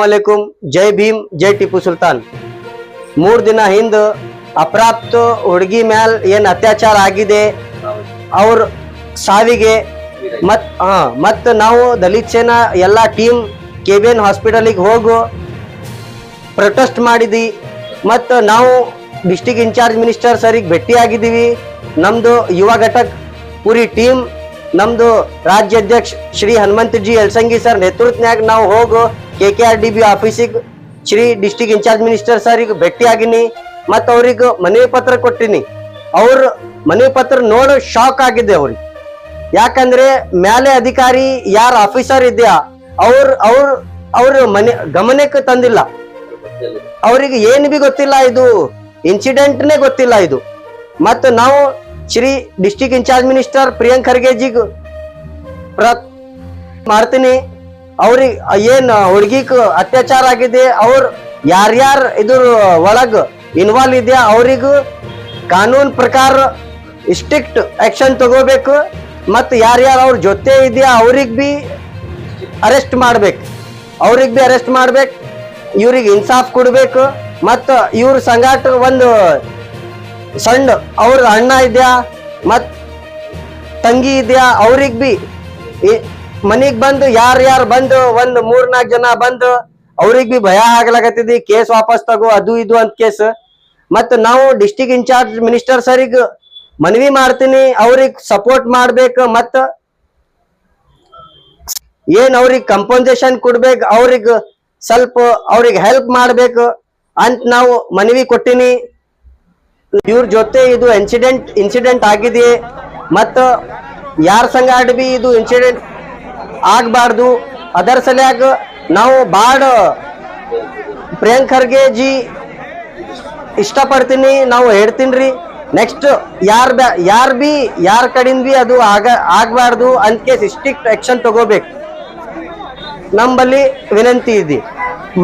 ವಲೈಕುಂ ಜೈ ಭೀಮ್ ಜೈ ಟಿಪ್ಪು ಸುಲ್ತಾನ್ ಮೂರು ದಿನ ಹಿಂದ ಅಪ್ರಾಪ್ತ ಹುಡುಗಿ ಮ್ಯಾಲ ಏನು ಅತ್ಯಾಚಾರ ಆಗಿದೆ, ಅವ್ರ ಸಾವಿಗೆ ಮತ್, ಹಾ ಮತ್ತು ನಾವು ದಲಿತ್ ಸೇನಾ ಎಲ್ಲ ಟೀಮ್ ಕೆ ಬಿ ಎನ್ ಹಾಸ್ಪಿಟಲಿಗೆ ಹೋಗು ಪ್ರೊಟೆಸ್ಟ್ ಮಾಡಿದ್ವಿ ಮತ್ತು ನಾವು ಡಿಸ್ಟಿಕ್ ಇನ್ಚಾರ್ಜ್ ಮಿನಿಸ್ಟರ್ ಸರಿಗೆ ಭೇಟಿ ನಮ್ಮದು ಯುವ ಘಟಕ ಪೂರಿ ಟೀಮ್ ನಮ್ಮದು ರಾಜ್ಯಾಧ್ಯಕ್ಷ ಶ್ರೀ ಹನುಮಂತಜಿ ಯಲ್ಸಂಗಿ ಸರ್ ನೇತೃತ್ವನಾಗ ನಾವು ಹೋಗು K K R D B ಆಫೀಸಿಗೆ ಶ್ರೀ ಡಿಸ್ಟಿಕ್ ಇನ್ಚಾರ್ಜ್ ಮಿನಿಸ್ಟರ್ ಸರಿಗೆ ಭೇಟಿ ಆಗಿನಿ ಮತ್ತು ಅವ್ರಿಗೆ ಮನವಿ ಪತ್ರ ಕೊಟ್ಟಿನಿ. ಅವ್ರ ಮನವಿ ಪತ್ರ ನೋಡಿ ಶಾಕ್ ಆಗಿದೆ ಅವ್ರಿಗೆ. ಯಾಕಂದ್ರೆ ಮೇಲೆ ಅಧಿಕಾರಿ ಯಾರು ಆಫೀಸರ್ ಇದೆಯಾ, ಅವ್ರ ಅವ್ರ ಅವ್ರ ಮನೆ ಗಮನಕ್ಕೆ ತಂದಿಲ್ಲ. ಅವರಿಗೆ ಏನು ಬಿ ಗೊತ್ತಿಲ್ಲ ಇದು, ಇನ್ಸಿಡೆಂಟ್ನೇ ಗೊತ್ತಿಲ್ಲ ಇದು. ಮತ್ತು ನಾವು Shri district incharge minister Priyank ಖರ್ಗೆಜಿಗೆ ಪ್ರ ಮಾಡ್ತೀನಿ. ಅವ್ರಿಗೆ ಏನ್ ಹುಡುಗಿಕ್ ಅತ್ಯಾಚಾರ ಆಗಿದೆ, ಅವ್ರ ಯಾರ್ಯಾರ ಇದ್ರ ಒಳಗ್ ಇನ್ವಾಲ್ವ್ ಇದೆ ಅವ್ರಿಗೂ ಕಾನೂನ್ ಪ್ರಕಾರ ಸ್ಟ್ರಿಕ್ಟ್ ಆಕ್ಷನ್ ತಗೋಬೇಕು, ಮತ್ತು ಯಾರ್ಯಾರು ಅವ್ರ ಜೊತೆ ಇದೆಯಾ, ಅವ್ರಿಗೆ ಬಿ ಅರೆಸ್ಟ್ ಮಾಡ್ಬೇಕು. ಅವ್ರಿಗೆ ಬಿ ಅರೆಸ್ಟ್ ಮಾಡ್ಬೇಕು, ಇವ್ರಿಗೆ ಇನ್ಸಾಫ್ ಕೊಡಬೇಕು, ಮತ್ತು ಇವ್ರ ಸಂಗಾಟ ಒಂದು ಸಣ್ಣ ಅವ್ರ ಅಣ್ಣ ಇದೆಯಾ, ಮತ್ತು ತಂಗಿ ಇದೆಯಾ, ಅವ್ರಿಗೆ ಬಿ ಮನಿಗ್ ಬಂದು ಯಾರು ಯಾರು ಬಂದು ಒಂದ್ ಮೂರ್ ನಾಲ್ಕು ಜನ ಬಂದು ಅವ್ರಿಗೆ ಬಿ ಭಯ ಆಗ್ಲಾಕತ್ತಿದಿ, ಕೇಸ್ ವಾಪಸ್ ತಗೋ, ಅದು ಇದು ಅಂತ ಕೇಸ್. ಮತ್ ನಾವು ಡಿಸ್ಟಿಕ್ ಇನ್ಚಾರ್ಜ್ ಮಿನಿಸ್ಟರ್ ಸರಿಗ್ ಮನವಿ ಮಾಡ್ತೀನಿ, ಅವ್ರಿಗೆ ಸಪೋರ್ಟ್ ಮಾಡ್ಬೇಕು, ಮತ್ತ ಏನ್ ಅವ್ರಿಗೆ ಕಂಪನ್ಸೇಷನ್ ಕೊಡ್ಬೇಕು, ಅವ್ರಿಗೆ ಸ್ವಲ್ಪ ಅವ್ರಿಗೆ ಹೆಲ್ಪ್ ಮಾಡ್ಬೇಕು ಅಂತ ನಾವು ಮನವಿ ಕೊಟ್ಟಿನಿ. ಇವ್ರ ಜೊತೆ ಇದು ಇನ್ಸಿಡೆಂಟ್ ಇನ್ಸಿಡೆಂಟ್ ಆಗಿದೆ ಮತ್ತ ಯಾರ ಸಂಗಾಟ ಬಿ ಇದು ಇನ್ಸಿಡೆಂಟ್ ಆಗ್ಬಾರ್ದು. ಅದರ ಸಲುವಾಗ ನಾವು ಬಾಡ ಪ್ರಿಯಾಂಕ್ ಖರ್ಗೆ ಜಿ ಇಷ್ಟಪಡ್ತೀನಿ. ನಾವು ಹೇಳ್ತೀನಿ ನೆಕ್ಸ್ಟ್ ಯಾರ್ ಯಾರ್ ಬಿ, ಯಾರ ಕಡಿಂದ ಬಿ ಅದು ಆಗ, ಆಗಬಾರ್ದು ಅಂತ ಕೇಸ್ ಸ್ಟ್ರಿಕ್ಟ್ ಆ್ಯಕ್ಷನ್ ತಗೋಬೇಕು. ನಂಬಲ್ಲಿ ವಿನಂತಿ ಇದೆ.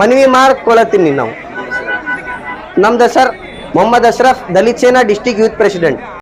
ಮನವಿ ಮಾಡ್ಕೊಳತೀನಿ ನಾವು. ನಮ್ದು ಸರ್, ಮೊಹಮ್ಮದ್ ಅಶ್ರಫ್, ದಲಿತ್ ಸೇನಾ ಡಿಸ್ಟಿಕ್ ಯೂತ್ ಪ್ರೆಸಿಡೆಂಟ್